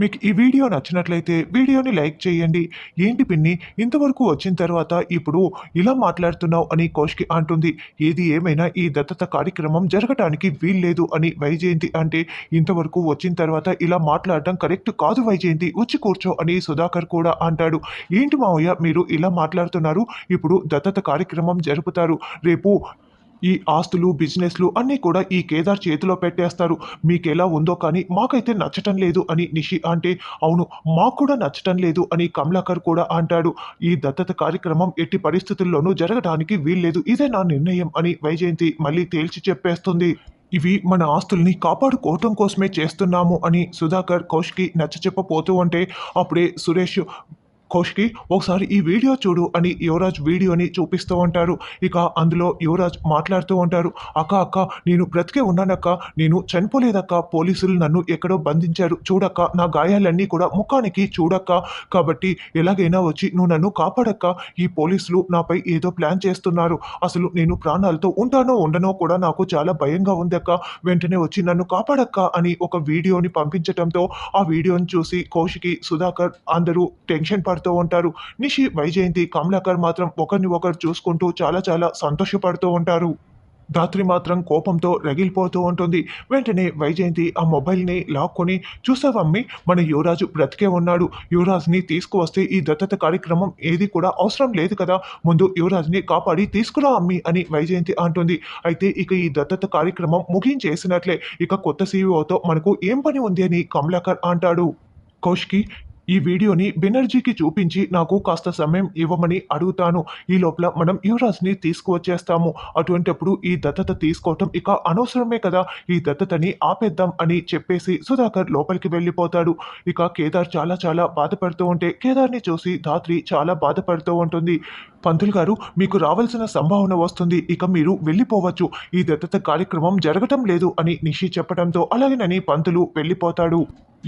మీకు ఈ వీడియో నచ్చినట్లయితే వీడియోని లైక్ చేయండి. ఏంటి పిన్ని? ఇంతవరకు వచ్చిన తర్వాత ఇప్పుడు ఇలా మాట్లాడుతున్నావు అని కౌశికి అంటుంది. ఏది ఏమైనా ఈ దత్తత కార్యక్రమం జరగటానికి వీల్లేదు అని వైజయంతి అంటే ఇంతవరకు వచ్చిన తర్వాత ఇలా మాట్లాడటం కరెక్ట్ కాదు వైజయంతి వచ్చి కూర్చో అని సుధాకర్ కూడా అంటాడు. ఏంటి మావయ్య మీరు ఇలా మాట్లాడుతున్నారు? ఇప్పుడు దత్తత కార్యక్రమం జరుపుతారు. రేపు ఈ ఆస్తులు బిజినెస్లు అన్నీ కూడా ఈ కేదార్ చేతిలో పెట్టేస్తారు. మీకు ఎలా ఉందో కానీ మాకైతే నచ్చటం లేదు అని నిషి అంటే అవును మాకు కూడా నచ్చటం లేదు అని కమలాకర్ కూడా అంటాడు. ఈ దత్తత కార్యక్రమం ఎట్టి పరిస్థితుల్లోనూ జరగడానికి వీల్లేదు. ఇదే నా నిర్ణయం అని వైజయంతి మళ్ళీ తేల్చి చెప్పేస్తుంది. ఇవి మన ఆస్తుల్ని కాపాడుకోవటం కోసమే చేస్తున్నాము అని సుధాకర్ కౌష్కి నచ్చ చెప్పపోతూ ఉంటే అప్పుడే సురేష్ కౌశికి ఒకసారి ఈ వీడియో చూడు అని యువరాజ్ వీడియోని చూపిస్తూ ఉంటారు. ఇక అందులో యువరాజ్ మాట్లాడుతూ ఉంటారు అక్క అక్క నేను బ్రతికే ఉన్నానక్క నేను చనిపోలేదక్క పోలీసులు నన్ను ఎక్కడో బంధించారు. చూడక్క నా గాయాలన్నీ కూడా ముఖానికి చూడక్క. కాబట్టి ఎలాగైనా వచ్చి నువ్వు నన్ను కాపాడక్క. ఈ పోలీసులు నాపై ఏదో ప్లాన్ చేస్తున్నారు. అసలు నేను ప్రాణాలతో ఉంటానో ఉండనో కూడా నాకు చాలా భయంగా ఉందక్క. వెంటనే వచ్చి నన్ను కాపాడక్క అని ఒక వీడియోని పంపించటంతో ఆ వీడియోని చూసి కౌశికి సుధాకర్ అందరూ టెన్షన్ సంతోషపడుతూ ఉంటారు. నిషి వైజయంతి కమలాకర్ మాత్రం ఒకరిని ఒకరు చూసుకుంటూ చాలా చాలా సంతోషపడుతూ ఉంటారు. ధాత్రి మాత్రం కోపంతో రగిలిపోతూ ఉంటుంది. వెంటనే వైజయంతి ఆ మొబైల్ని లాక్కొని చూసావమ్మి మన యువరాజు బ్రతికే ఉన్నాడు. యువరాజ్ని తీసుకువస్తే ఈ దత్తత కార్యక్రమం ఏది కూడా అవసరం లేదు కదా. ముందు యువరాజ్ని కాపాడి తీసుకురా అమ్మి అని వైజయంతి అంటుంది. అయితే ఇక ఈ దత్తత కార్యక్రమం ముగించేసినట్లే. ఇక కొత్త సీఈఓతో మనకు ఏం పని ఉంది అని కమలాకర్ అంటాడు. కౌష్కి ఈ వీడియోని బెనర్జీకి చూపించి నాకు కాస్త సమయం ఇవ్వమని అడుగుతాను. ఈ లోపల మనం యువరాజ్ని తీసుకువచ్చేస్తాము. అటువంటప్పుడు ఈ దత్తత తీసుకోవటం ఇక అనవసరమే కదా. ఈ దత్తతని ఆపేద్దాం అని చెప్పేసి సుధాకర్ లోపలికి వెళ్ళిపోతాడు. ఇక కేదార్ చాలా చాలా బాధపడుతూ ఉంటే కేదార్ని చూసి ధాత్రి చాలా బాధపడుతూ ఉంటుంది. పంతులు గారు మీకు రావాల్సిన సంభావన వస్తుంది. ఇక మీరు వెళ్ళిపోవచ్చు. ఈ దత్తత కార్యక్రమం జరగటం లేదు అని నిషి చెప్పడంతో అలాగేనని పంతులు వెళ్ళిపోతాడు.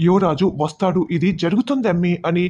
యువరాజు వస్తాడు. ఇది జరుగుతుందమ్మి అని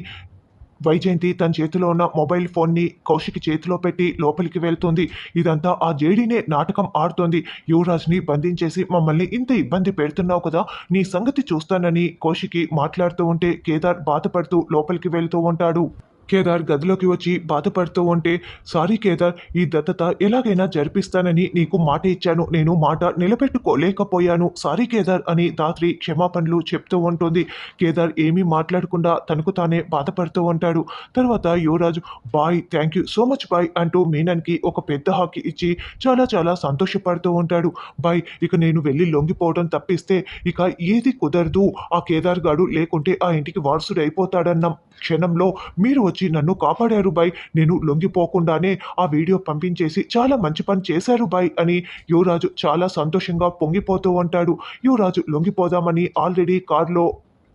వైజయంతి తన చేతిలో ఉన్న మొబైల్ ఫోన్ని కౌశిక్ చేతిలో పెట్టి లోపలికి వెళ్తుంది. ఇదంతా ఆ జేడీనే నాటకం ఆడుతోంది. యువరాజ్ని బంధించేసి మమ్మల్ని ఇంత ఇబ్బంది పెడుతున్నావు కదా నీ సంగతి చూస్తానని కౌశికి మాట్లాడుతూ ఉంటే కేదార్ బాధపడుతూ లోపలికి వెళ్తూ ఉంటాడు. కేదార్ గదిలోకి వచ్చి బాధపడుతూ ఉంటే సారీ కేదార్ ఈ దత్తత ఎలాగైనా జరిపిస్తానని నీకు మాట ఇచ్చాను. నేను మాట నిలబెట్టుకోలేకపోయాను. సారీ కేదార్ అని దాత్రి క్షమాపణలు చెప్తూ ఉంటుంది. కేదార్ ఏమీ మాట్లాడకుండా తనకు తానే బాధపడుతూ ఉంటాడు. తర్వాత Yuvaraju bye thank you so much bye అంటూ మీనన్కి ఒక పెద్ద హాకీ ఇచ్చి చాలా చాలా సంతోషపడుతూ ఉంటాడు. బాయ్ ఇక నేను వెళ్ళి లొంగిపోవడం తప్పిస్తే ఇక ఏది కుదరదు. ఆ కేదార్ గాడు లేకుంటే ఆ ఇంటికి వారసుడు అయిపోతాడన్న క్షణంలో మీరు వచ్చి నన్ను కాపాడారు బాయ్. నేను లొంగిపోకుండానే ఆ వీడియో పంపించేసి చాలా మంచి పని చేశారు బాయ్ అని యువరాజు చాలా సంతోషంగా పొంగిపోతూ ఉంటాడు. యువరాజు లొంగిపోదామని ఆల్రెడీ కారులో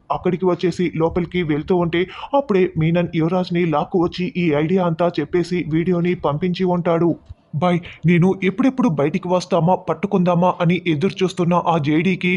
అక్కడికి వచ్చేసి లోపలికి వెళ్తూ ఉంటే అప్పుడే మీనన్ యువరాజ్ని లాక్కు వచ్చి ఈ ఐడియా అంతా చెప్పేసి వీడియోని పంపించి ఉంటాడు. బాయ్ నేను ఎప్పుడెప్పుడు బయటికి వస్తామా పట్టుకుందామా అని ఎదురు చూస్తున్న ఆ జేడీకి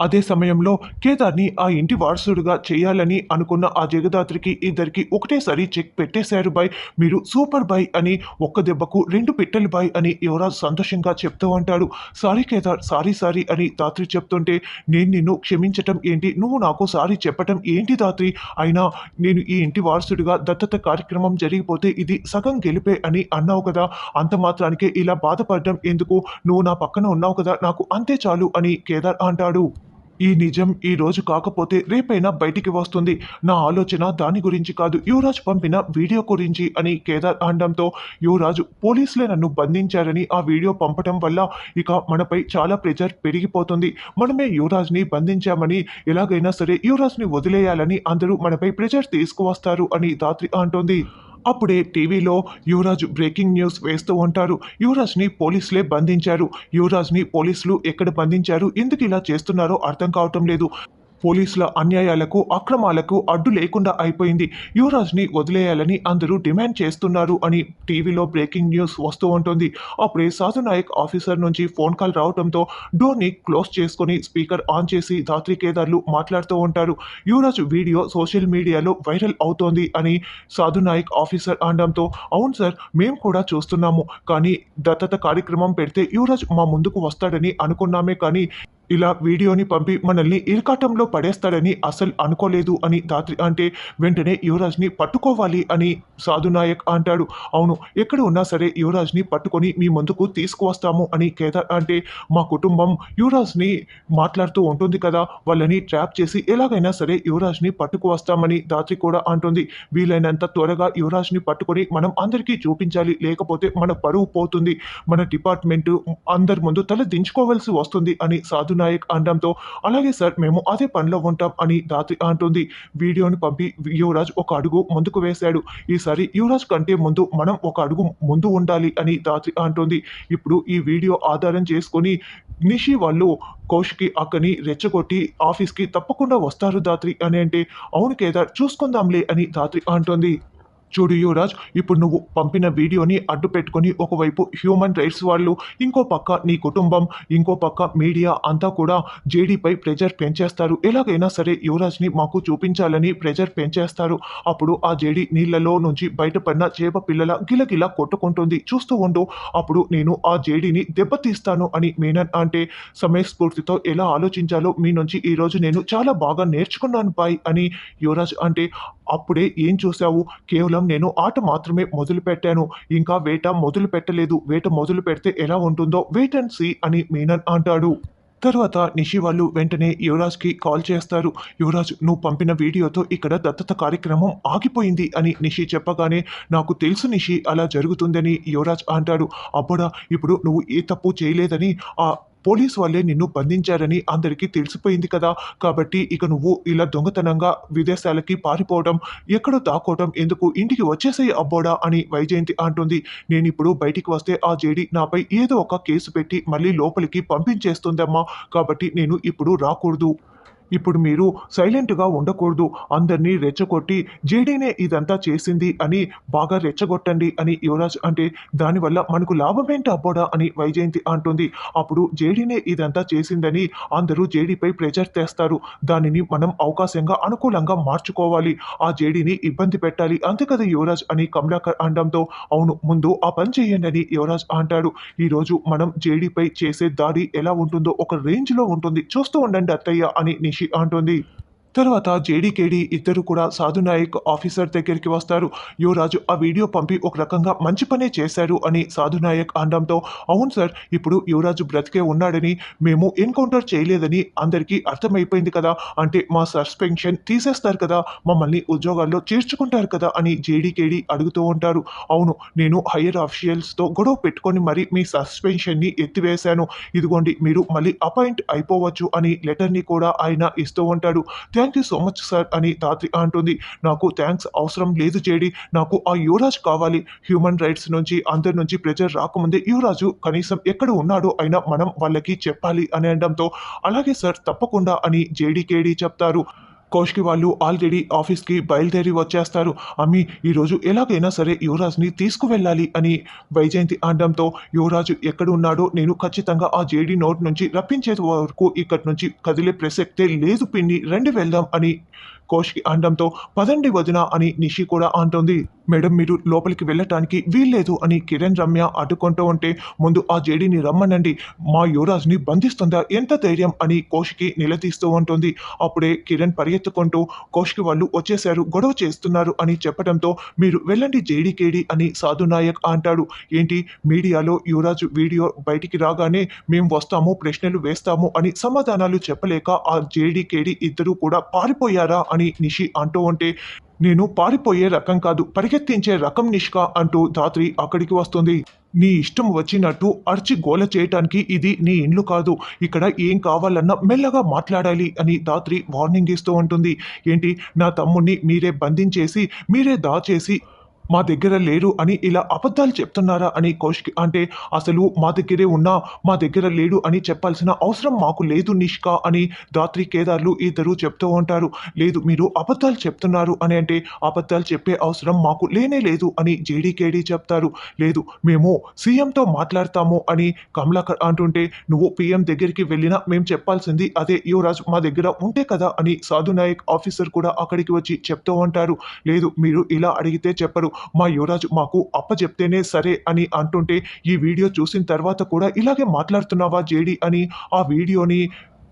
అదే సమయంలో కేదార్ని ఆ ఇంటి వారసుడుగా చేయాలని అనుకున్న ఆ జగదాత్రికి ఇద్దరికి ఒకటేసారి చెక్ పెట్టేశారు బాయ్. మీరు సూపర్ బాయ్ అని ఒక్క దెబ్బకు రెండు పిట్టలు బాయ్ అని యువరాజ్ సంతోషంగా చెప్తూ ఉంటాడు. సారీ కేదార్ సారీ సారీ అని దాత్రి చెప్తుంటే నేను నిన్ను క్షమించటం ఏంటి? నువ్వు నాకు సారీ చెప్పటం ఏంటి దాత్రి? అయినా నేను ఈ ఇంటి వారసుడిగా దత్తత కార్యక్రమం జరిగిపోతే ఇది సగం గెలిపే అని అన్నావు కదా. అంత మాత్రానికే ఇలా బాధపడటం ఎందుకు? నువ్వు నా పక్కన ఉన్నావు కదా నాకు అంతే చాలు అని కేదార్ అంటాడు. ఈ నిజం ఈ రోజు కాకపోతే రేపైనా బయటికి వస్తుంది. నా ఆలోచన దాని గురించి కాదు. యువరాజ్ పంపిన వీడియో గురించి అని కేదార్ అనడంతో యువరాజు పోలీసులే నన్ను బంధించారని ఆ వీడియో పంపటం వల్ల ఇక మనపై చాలా ప్రెజర్ పెరిగిపోతుంది. మనమే యువరాజ్ని బంధించామని ఎలాగైనా సరే యువరాజ్ని వదిలేయాలని అందరూ మనపై ప్రెజర్ తీసుకువస్తారు అని దాత్రి అంటోంది. అప్పుడే టీవీలో యువరాజ్ బ్రేకింగ్ న్యూస్ వేస్తూ ఉంటారు. యువరాజ్ని పోలీసులే బంధించారు. యువరాజ్ని పోలీసులు ఎక్కడ బంధించారు? ఎందుకు ఇలా చేస్తున్నారో అర్థం కావటం లేదు. పోలీసుల అన్యాయాలకు అక్రమాలకు అడ్డు లేకుండా అయిపోయింది. యువరాజ్ని వదిలేయాలని అందరూ డిమాండ్ చేస్తున్నారు అని టీవీలో బ్రేకింగ్ న్యూస్ వస్తూ ఉంటుంది. అప్పుడే సాధు నాయక్ ఆఫీసర్ నుంచి ఫోన్ కాల్ రావడంతో డోర్ని క్లోజ్ చేసుకొని స్పీకర్ ఆన్ చేసి ధాత్రి కేదార్లు మాట్లాడుతూ ఉంటారు. యువరాజ్ వీడియో సోషల్ మీడియాలో వైరల్ అవుతోంది అని సాధు నాయక్ ఆఫీసర్ అనడంతో అవును సార్ మేము కూడా చూస్తున్నాము. కానీ దత్తత కార్యక్రమం పెడితే యువరాజ్ మా ముందుకు వస్తాడని అనుకున్నామే కానీ ఇలా వీడియోని పంపి మనల్ని ఇరకాటంలో పడేస్తాడని అసలు అనుకోలేదు అని దాత్రి అంటే వెంటనే యువరాజ్ని పట్టుకోవాలి అని సాధునాయక్ అంటాడు. అవును ఎక్కడ ఉన్నా సరే యువరాజ్ని పట్టుకొని మీ ముందుకు తీసుకువస్తాము అని కేదార్ అంటే మా కుటుంబం యువరాజ్ని మాట్లాడుతూ ఉంటుంది కదా వాళ్ళని ట్రాప్ చేసి ఎలాగైనా సరే యువరాజ్ని పట్టుకువస్తామని దాత్రి కూడా అంటుంది. వీలైనంత త్వరగా యువరాజ్ని పట్టుకొని మనం అందరికీ చూపించాలి లేకపోతే మన పరువు పోతుంది. మన డిపార్ట్మెంట్ అందరి ముందు తల దించుకోవాల్సి వస్తుంది అని నాయక్ అనడంతో అలాగే సార్ మేము అదే పనిలో ఉంటాం అని దాత్రి అంటుంది. వీడియోని పంపి యువరాజ్ ఒక అడుగు ముందుకు వేశాడు. ఈసారి యువరాజ్ కంటే ముందు మనం ఒక అడుగు ముందు ఉండాలి అని దాత్రి అంటుంది. ఇప్పుడు ఈ వీడియో ఆధారం చేసుకొని నిషి వాళ్ళు కోష్కి అక్కని రెచ్చగొట్టి ఆఫీస్కి తప్పకుండా వస్తారు దాత్రి అని అంటే అవును కేదార్ చూసుకుందాంలే అని దాత్రి అంటుంది. చూడు యువరాజ్ ఇప్పుడు నువ్వు పంపిన వీడియోని అడ్డు పెట్టుకొని ఒకవైపు హ్యూమన్ రైట్స్ వాళ్ళు ఇంకో పక్క నీ కుటుంబం ఇంకో పక్క మీడియా అంతా కూడా జేడీపై ప్రెజర్ పెంచేస్తారు. ఎలాగైనా సరే యువరాజ్ని మాకు చూపించాలని ప్రెజర్ పెంచేస్తారు. అప్పుడు ఆ జేడీ నీళ్ళలో నుంచి బయటపడిన చేప పిల్లల గిలగిల కొట్టుకుంటుంది. చూస్తూ ఉండు అప్పుడు నేను ఆ జేడీని దెబ్బతీస్తాను అని మీనన్ అంటే సమయస్ఫూర్తితో ఎలా ఆలోచించాలో మీ నుంచి ఈరోజు నేను చాలా బాగా నేర్చుకున్నాను బాయ్ అని యువరాజ్ అంటే అప్పుడే ఏం చూసావు కేవలం నేను ఆట మాత్రమే మొదలు పెట్టాను ఇంకా వేట మొదలు పెట్టలేదు వేట మొదలు పెడితే ఎలా ఉంటుందో వెయిట్ అండ్ సీ అని మీనన్ అంటాడు. తర్వాత నిషి వాళ్ళు వెంటనే యువరాజ్కి కాల్ చేస్తారు. యువరాజ్ నువ్వు పంపిన వీడియోతో ఇక్కడ దత్తత కార్యక్రమం ఆగిపోయింది అని నిషి చెప్పగానే నాకు తెలుసు నిషి అలా జరుగుతుందని యువరాజ్ అంటాడు. అప్పుడా ఇప్పుడు నువ్వు ఏ తప్పు చేయలేదని ఆ పోలీస్ వాళ్ళే నిన్ను బంధించారని అందరికీ తెలిసిపోయింది కదా. కాబట్టి ఇక నువ్వు ఇలా దొంగతనంగా విదేశాలకి పారిపోవడం ఎక్కడో దాక్కోవడం ఎందుకు ఇంటికి వచ్చేసాయి అబ్బోడా అని వైజయంతి అంటుంది. నేను ఇప్పుడు బయటికి వస్తే ఆ జేడి నాపై ఏదో ఒక కేసు పెట్టి మళ్ళీ లోపలికి పంపించేస్తుందమ్మా. కాబట్టి నేను ఇప్పుడు రాకూడదు. ఇప్పుడు మీరు సైలెంట్గా ఉండకూడదు. అందరినీ రెచ్చగొట్టి జేడీనే ఇదంతా చేసింది అని బాగా రెచ్చగొట్టండి అని యువరాజ్ అంటే దానివల్ల మనకు లాభమేంటి అబ్బోడా అని వైజయంతి అంటుంది. అప్పుడు జేడీనే ఇదంతా చేసిందని అందరూ జేడీపై ప్రెజర్ తెస్తారు. దానిని మనం అవకాశంగా అనుకూలంగా మార్చుకోవాలి. ఆ జేడీని ఇబ్బంది పెట్టాలి. అంతే కదా యువరాజ్ అని కమలాకర్ అనడంతో అవును ముందు ఆ పని చేయండి అని యువరాజ్ అంటాడు. ఈరోజు మనం జేడీపై చేసే దాడి ఎలా ఉంటుందో ఒక రేంజ్లో ఉంటుంది. చూస్తూ ఉండండి అత్తయ్య అని నిష్ అంటుంది తర్వాత జేడీకేడి ఇద్దరు కూడా సాధు నాయక్ ఆఫీసర్ దగ్గరికి వస్తారు. యువరాజు ఆ వీడియో పంపి ఒక రకంగా మంచి పనే చేశారు అని సాధు నాయక్ అనడంతో అవును సార్ ఇప్పుడు యువరాజు బ్రతికే ఉన్నాడని మేము ఎన్కౌంటర్ చేయలేదని అందరికీ అర్థమైపోయింది కదా అంటే మా సస్పెన్షన్ తీసేస్తారు కదా మమ్మల్ని ఉద్యోగాల్లో చేర్చుకుంటారు కదా అని జేడీకేడి అడుగుతూ ఉంటారు. అవును నేను హయ్యర్ ఆఫీషియల్స్తో గొడవ పెట్టుకొని మరి మీ సస్పెన్షన్ని ఎత్తివేశాను. ఇదిగోండి మీరు మళ్ళీ అపాయింట్ అయిపోవచ్చు అని లెటర్ని కూడా ఆయన ఇస్తూ ఉంటాడు. Thank you so much sir అని తాత్రి అంటుంది. నాకు థ్యాంక్స్ అవసరం లేదు చేడి నాకు ఆ యువరాజ్ కావాలి. హ్యూమన్ రైట్స్ నుంచి అందరి నుంచి ప్రెజర్ రాకముందే యువరాజు కనీసం ఎక్కడ ఉన్నాడో అయినా మనం వాళ్ళకి చెప్పాలి అని అనడంతో అలాగే సార్ తప్పకుండా అని జేడీకేడి చెప్తారు. కోష్కి వాళ్ళు ఆల్రెడీ ఆఫీస్కి బయలుదేరి వచ్చేస్తారు. అమ్మి ఈరోజు ఎలాగైనా సరే యువరాజ్ని తీసుకువెళ్ళాలి అని వైజయంతి అనడంతో యువరాజు ఎక్కడ ఉన్నాడో నేను ఖచ్చితంగా ఆ జేడీ నోట్ నుంచి రప్పించే వరకు ఇక్కడి నుంచి కదిలే ప్రసక్తే లేదు పిన్ని రండి వెళ్దాం అని కోష్కి అనడంతో పదండి వదిన అని నిషి కూడా అంటుంది. మేడం మీరు లోపలికి వెళ్ళటానికి వీల్లేదు అని కిరణ్ రమ్య అడ్డుకుంటూ ఉంటే ముందు ఆ జేడీని రమ్మనండి. మా యువరాజ్ని బంధిస్తుందా? ఎంత ధైర్యం? అని కోషికి నిలదీస్తూ ఉంటుంది. అప్పుడే కిరణ్ పరిగెత్తుకుంటూ కోషికి వాళ్ళు వచ్చేశారు గొడవ చేస్తున్నారు అని చెప్పడంతో మీరు వెళ్ళండి జేడీకేడి అని సాధు నాయక్ అంటాడు. ఏంటి? మీడియాలో యువరాజు వీడియో బయటికి రాగానే మేము వస్తాము ప్రశ్నలు వేస్తాము అని సమాధానాలు చెప్పలేక ఆ జేడీకేడి ఇద్దరు కూడా పారిపోయారా అని నిషి అంటూ ఉంటే నేను పారిపోయే రకం కాదు పరిగెత్తించే రకం నిష్క అంటూ ధాత్రి అక్కడికి వస్తుంది. నీ ఇష్టం వచ్చినట్టు అర్చి గోల చేయటానికి ఇది నీ ఇండ్లు కాదు. ఇక్కడ ఏం కావాలన్నా మెల్లగా మాట్లాడాలి అని ధాత్రి వార్నింగ్ ఇస్తూ ఉంటుంది. ఏంటి? నా తమ్ముణ్ణి మీరే బంధించేసి మీరే దాచేసి మా దగ్గర లేరు అని ఇలా అబద్ధాలు చెప్తున్నారా అని కౌశిక్ అంటే అసలు మా దగ్గరే ఉన్నా మా దగ్గర లేడు అని చెప్పాల్సిన అవసరం మాకు లేదు నిష్కా అని దాత్రి కేదార్లు ఇద్దరు చెప్తూ ఉంటారు. లేదు మీరు అబద్ధాలు చెప్తున్నారు అని అంటే అబద్ధాలు చెప్పే అవసరం మాకు లేనే లేదు అని జేడీకేడీ చెప్తారు. లేదు మేము సీఎంతో మాట్లాడతాము అని కమలాకర్ అంటుంటే నువ్వు పీఎం దగ్గరికి వెళ్ళినా మేము చెప్పాల్సింది అదే యువరాజ్ మా దగ్గర ఉంటే కదా అని సాధునాయక్ ఆఫీసర్ కూడా అక్కడికి వచ్చి చెప్తూ ఉంటారు. లేదు మీరు ఇలా అడిగితే చెప్పరు. మా యువరాజు మాకు అప్ప చెప్తేనే సరే అని అంటుంటే ఈ వీడియో చూసిన తర్వాత కూడా ఇలాగే మాట్లాడుతున్నావా జేడి అని ఆ వీడియోని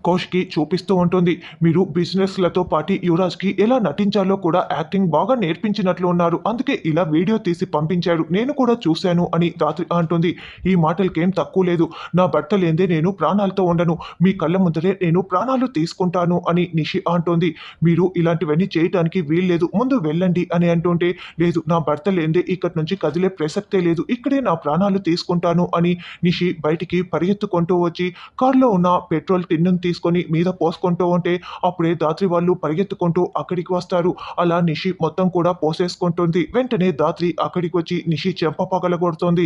కోష్కి చూపిస్తూ ఉంటుంది. మీరు బిజినెస్లతో పాటు యువరాజ్కి ఎలా నటించాలో కూడా యాక్టింగ్ బాగా నేర్పించినట్లు ఉన్నారు. అందుకే ఇలా వీడియో తీసి పంపించారు నేను కూడా చూశాను అని రాత్రి అంటుంది. ఈ మాటలకేం తక్కువ లేదు. నా భర్త లేదే నేను ప్రాణాలతో ఉండను. మీ కళ్ళ ముందరే నేను ప్రాణాలు తీసుకుంటాను అని నిషి అంటోంది. మీరు ఇలాంటివన్నీ చేయటానికి వీల్లేదు. ముందు వెళ్ళండి అని అంటుంటే లేదు నా భర్త లేదే ఇక్కడి నుంచి కదిలే ప్రసక్తే లేదు. ఇక్కడే నా ప్రాణాలు తీసుకుంటాను అని నిషి బయటికి పరిగెత్తుకుంటూ వచ్చి కారులో ఉన్న పెట్రోల్ టిన్నును తీసుకొని మీద పోసుకుంటూ ఉంటే అప్పుడే దాత్రి వాళ్ళు పరిగెత్తుకుంటూ అక్కడికి వస్తారు. అలా నిషి మొత్తం కూడా పోసేసుకుంటుంది. వెంటనే దాత్రి అక్కడికి వచ్చి నిషి చెంప పగలగొడుతుంది.